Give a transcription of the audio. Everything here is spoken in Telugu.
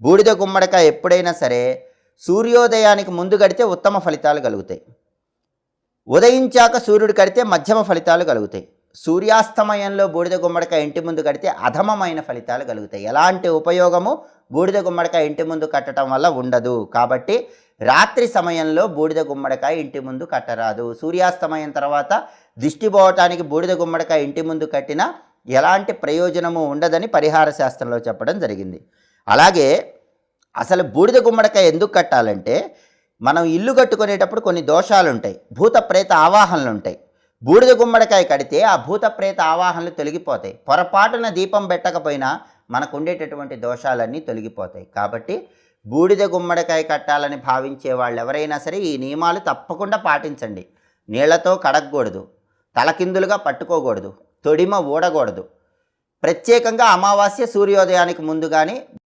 బూడిద గుమ్మడికాయ ఎప్పుడైనా సరే సూర్యోదయానికి ముందు కడితే ఉత్తమ ఫలితాలు కలుగుతాయి. ఉదయించాక సూర్యుడు కడితే మధ్యమ ఫలితాలు కలుగుతాయి. సూర్యాస్తమయంలో బూడిద గుమ్మడికాయ ఇంటి ముందు కడితే అధమమైన ఫలితాలు కలుగుతాయి. ఎలాంటి ఉపయోగము? బూడిద గుమ్మడికాయ ఇంటి ముందు కట్టడం వల్ల ఉండదు. కాబట్టి రాత్రి సమయంలో బూడిద గుమ్మడికాయ ఇంటి ముందు కట్టరాదు. సూర్యాస్తమయం తర్వాత దిష్టి పోవటానికి బూడిద గుమ్మడికాయ ఇంటి ముందు కట్టినా ఎలాంటి ప్రయోజనము ఉండదని పరిహార శాస్త్రంలో చెప్పడం జరిగింది. అలాగే అసలు బూడిద గుమ్మడికాయ ఎందుకు కట్టాలంటే మనం ఇల్లు కట్టుకునేటప్పుడు కొన్ని దోషాలు ఉంటాయి భూత ప్రేత ఆవాహనలు ఉంటాయి బూడిద గుమ్మడికాయ కడితే ఆ భూత ప్రేత ఆవాహనలు తొలగిపోతాయి. పొరపాటున దీపం పెట్టకపోయినా మనకు ఉండేటటువంటి దోషాలన్నీ తొలగిపోతాయి. కాబట్టి బూడిద గుమ్మడికాయ కట్టాలని భావించే వాళ్ళు ఎవరైనా సరే ఈ నియమాలు తప్పకుండా పాటించండి. నీళ్ళతో కడగకూడదు. తలకిందులుగా పట్టుకోకూడదు. తొడిమ ఊడకూడదు. ప్రత్యేకంగా అమావాస్య సూర్యోదయానికి ముందు కానీ